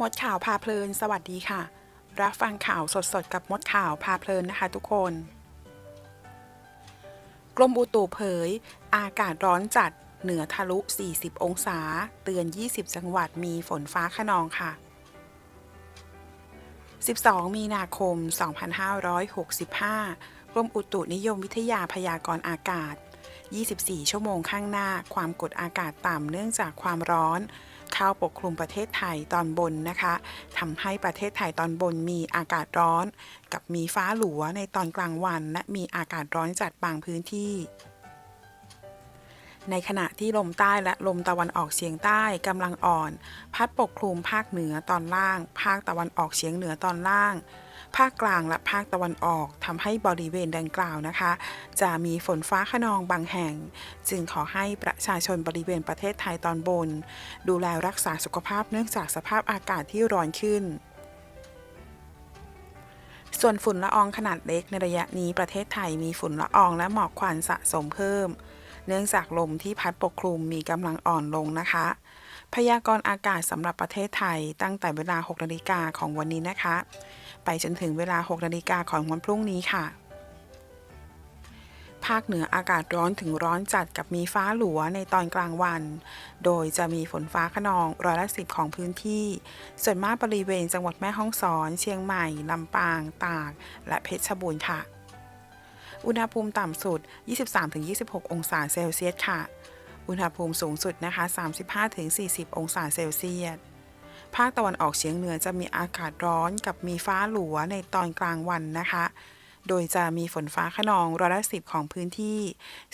มดข่าวพาเพลิน สวัสดีค่ะ รับฟังข่าวสดๆ กับมดข่าวพาเพลินนะคะทุกคน กรมอุตุเผย อากาศร้อนจัดเหนือทะลุ 40 องศา เตือน 20 จังหวัดมีฝนฟ้าขนองค่ะ 12 มีนาคม 2565 กรมอุตุนิยมวิทยาพยากรณ์อากาศ 24 ชั่วโมงข้างหน้า ความกดอากาศต่ำเนื่องจากความร้อน เข้าปกคลุมประเทศไทยตอนบนนะคะทำให้ประเทศไทยตอนบนมีอากาศร้อน กับมีฟ้าหลัวในตอนกลางวัน และมีอากาศร้อนจัดบางพื้นที่ ในขณะที่ลมใต้และลมตะวันออกเฉียงใต้กำลังอ่อน พัดปกคลุมภาคเหนือตอนล่าง ภาคตะวันออกเฉียงเหนือตอนล่าง ภาคกลางและภาคตะวันออกทำให้บริเวณดังกล่าวนะคะ จะมีฝนฟ้าขนองบางแห่ง จึงขอให้ประชาชนบริเวณประเทศไทยตอนบน ดูแลรักษาสุขภาพเนื่องจากสภาพอากาศที่ร้อนขึ้นส่วนฝุ่นละอองขนาดเล็กในระยะนี้ประเทศไทยมีฝุ่นละอองและหมอกควันสะสมเพิ่ม เนื่องจากลมที่พัดปกคลุมมีกำลังอ่อนลงนะคะ พยากรณ์อากาศสำหรับประเทศไทยตั้งแต่เวลา 6 นาฬิกาของวันนี้นะคะ ไปจนถึงเวลา 6 นาฬิกาของวันพรุ่งนี้ค่ะ ภาคเหนืออากาศร้อนถึงร้อนจัดกับมีฟ้าหลัวในตอนกลางวัน โดยจะมีฝนฟ้าขนองร้อยละสิบของพื้นที่ ส่วนมากบริเวณจังหวัดแม่ฮ่องสอน เชียงใหม่ ลำปาง ตาก และเพชรบูรณ์ค่ะ อุณหภูมิต่ำสุด 23-26 องศาเซลเซียสค่ะ อุณหภูมิสูงสุดนะคะ 35-40 องศาเซลเซียส ภาคตะวันออกเฉียงเหนือจะมีอากาศร้อนกับมีฟ้าหลัวในตอนกลางวันนะคะ โดยจะมีฝนฟ้าขนองร้อยละสิบของพื้นที่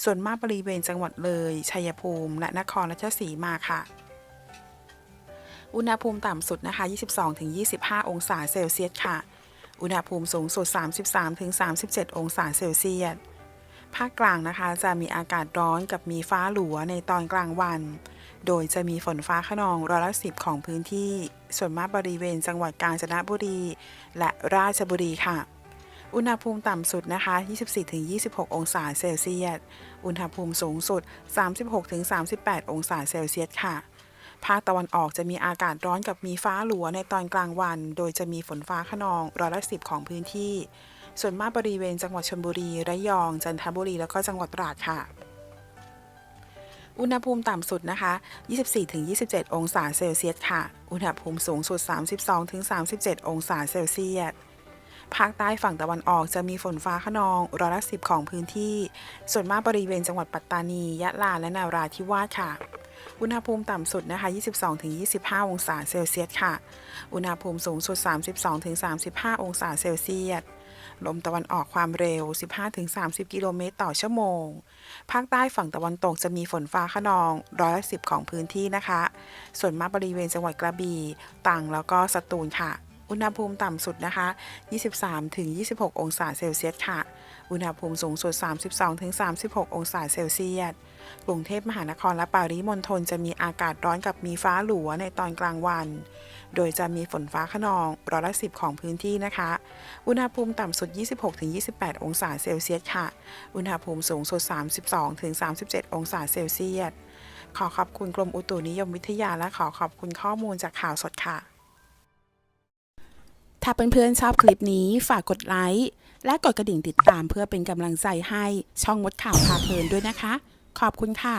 ส่วนมากบริเวณจังหวัดเลย ชัยภูมิ และนครราชสีมาค่ะอุณหภูมิต่ำสุดนะคะ 22-25 องศาเซลเซียสค่ะ อุณหภูมิสูงสุด 33-37 องศาเซลเซียส ภาคกลางนะคะจะมีอากาศร้อนกับมีฟ้าหลัวในตอนกลางวัน โดยจะมีฝนฟ้าขนองร้อยละสิบของพื้นที่ ส่วนมากบริเวณจังหวัดกาญจนบุรี และราชบุรีค่ะอุณหภูมิต่ำสุดนะคะ 24-26 องศาเซลเซียส อุณหภูมิสูงสุด 36-38 องศาเซลเซียสค่ะ ภาคตะวันออกจะมีอากาศร้อนกับมีฟ้าหลัวในตอนกลางวัน โดยจะมีฝนฟ้าขนองร้อยละสิบของพื้นที่ ส่วนมากบริเวณจังหวัดชลบุรี ระยอง จันทบุรี แล้วก็จังหวัดตราดค่ะ อุณหภูมิต่ำสุดนะคะ 24-27 องศาเซลเซียสค่ะ อุณหภูมิสูงสุด 32-37 องศาเซลเซียสภาคใต้ฝั่งตะวันออกจะมีฝนฟ้าขนองร้อยละสิบของพื้นที่ ส่วนมากบริเวณจังหวัดปัตตานี ยะลา และนาราธิวาสค่ะ อุณหภูมิต่ำสุดนะคะ 22-25 องศาเซลเซียสค่ะ อุณหภูมิสูงสุด 32-35 องศาเซลเซียส ลมตะวันออกความเร็ว 15-30 กิโลเมตรต่อชั่วโมง ภาคใต้ฝั่งตะวันตกจะมีฝนฟ้าขนองร้อยละสิบของพื้นที่นะคะ ส่วนมากบริเวณจังหวัดกระบี่ตรังแล้วก็สตูลค่ะ อุณหภูมิต่ำสุดนะคะ 23-26 องศาเซลเซียสค่ะ อุณหภูมิสูงสุด 32-36 องศาเซลเซียส กรุงเทพมหานครและปริมณฑลจะมีอากาศร้อนกับมีฟ้าหลัวในตอนกลางวัน โดยจะมีฝนฟ้าขนองร้อยละสิบของพื้นที่นะคะ อุณหภูมิต่ำสุด 26-28 องศาเซลเซียสค่ะ อุณหภูมิสูงสุด 32-37 องศาเซลเซียส ขอขอบคุณกรมอุตุนิยมวิทยาและขอขอบคุณข้อมูลจากข่าวสดค่ะ ถ้าเพื่อนๆชอบคลิปนี้ฝากกดไลค์และกดกระดิ่งติดตามเพื่อเป็นกำลังใจให้ช่องมดข่าวพาเพลินด้วยนะคะ ขอบคุณค่ะ